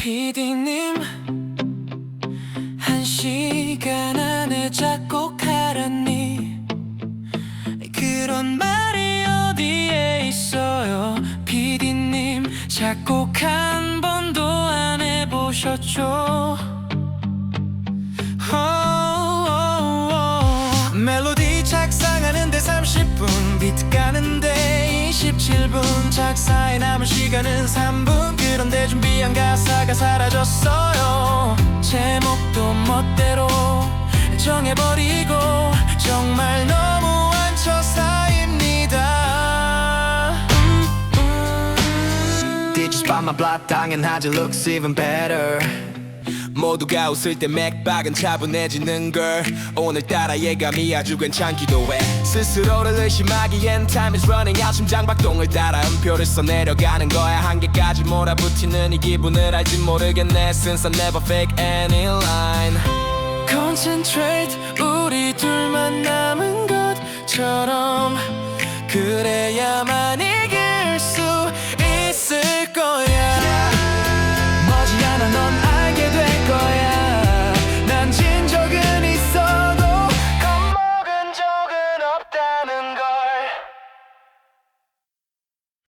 PD님 한 시간 안에 작곡하라니. 그런 말이 어디에 있어요? PD님 작곡 한 번도 안 해보셨죠? 오, 멜로디 작성하는데 30분 비트 까는데 27분. 작사에 남은 시간은 3분. 그런데 준 가사가 사라졌어요. 제목도 멋대로 정해버리고 정말 너무한 처사입니다. Did you spot my blood 당연하지. Looks even better 모두가 웃을 때 맥박은 차분해지는 걸 오늘따라 예감이 아주 괜찮기도 해. 스스로를 의심하기엔 time is running. out 심장박동을 따라 음표를 써 내려가는 거야. 한계까지 몰아붙이는 이 기분을 알지 모르겠네. Since I never fake any line. Concentrate. 우리 둘만 남은